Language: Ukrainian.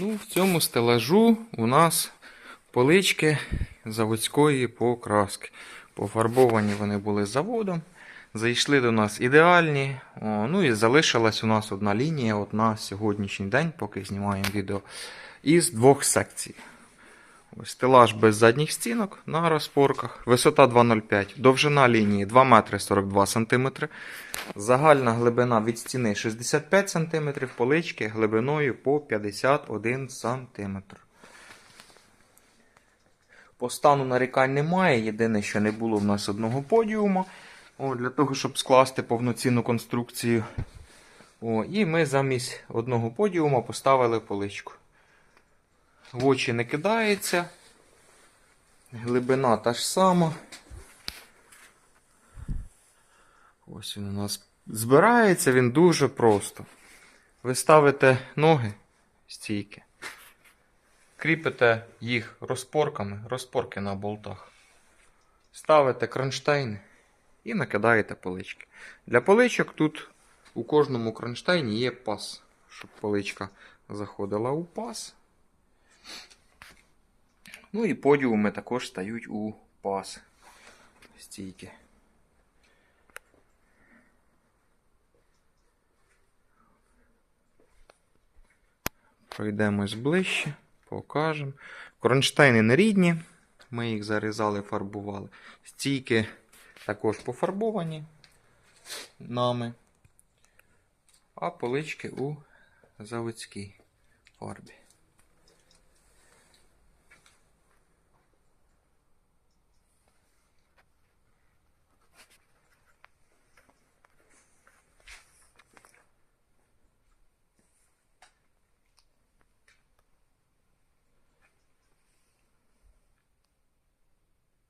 Ну, в цьому стелажу у нас полички заводської покраски. Пофарбовані вони були заводом. Зайшли до нас ідеальні. О, ну і залишилась у нас одна лінія от на сьогоднішній день, поки знімаємо відео, із двох секцій. Ось стелаж без задніх стінок на розпорках. Висота 2,05. Довжина лінії 2 метри 42 см. Загальна глибина від стіни 65 см, полички глибиною по 51 см. По стану нарікань немає. Єдине, що не було в нас одного подіуму. О, для того, щоб скласти повноцінну конструкцію. О, і ми замість одного подіума поставили поличку. В очі не кидається. Глибина та ж сама. Ось він у нас збирається, він дуже просто. Ви ставите ноги стійки, кріпите їх розпорками, розпорки на болтах. Ставите кронштейни і накидаєте полички. Для поличок тут у кожному кронштейні є пас, щоб поличка заходила у пас. Ну і подіуми також стають у пас стійки. Пройдемось ближче, покажемо. Кронштейни не рідні, ми їх зарізали, фарбували. Стійки також пофарбовані нами, а полички у заводській фарбі.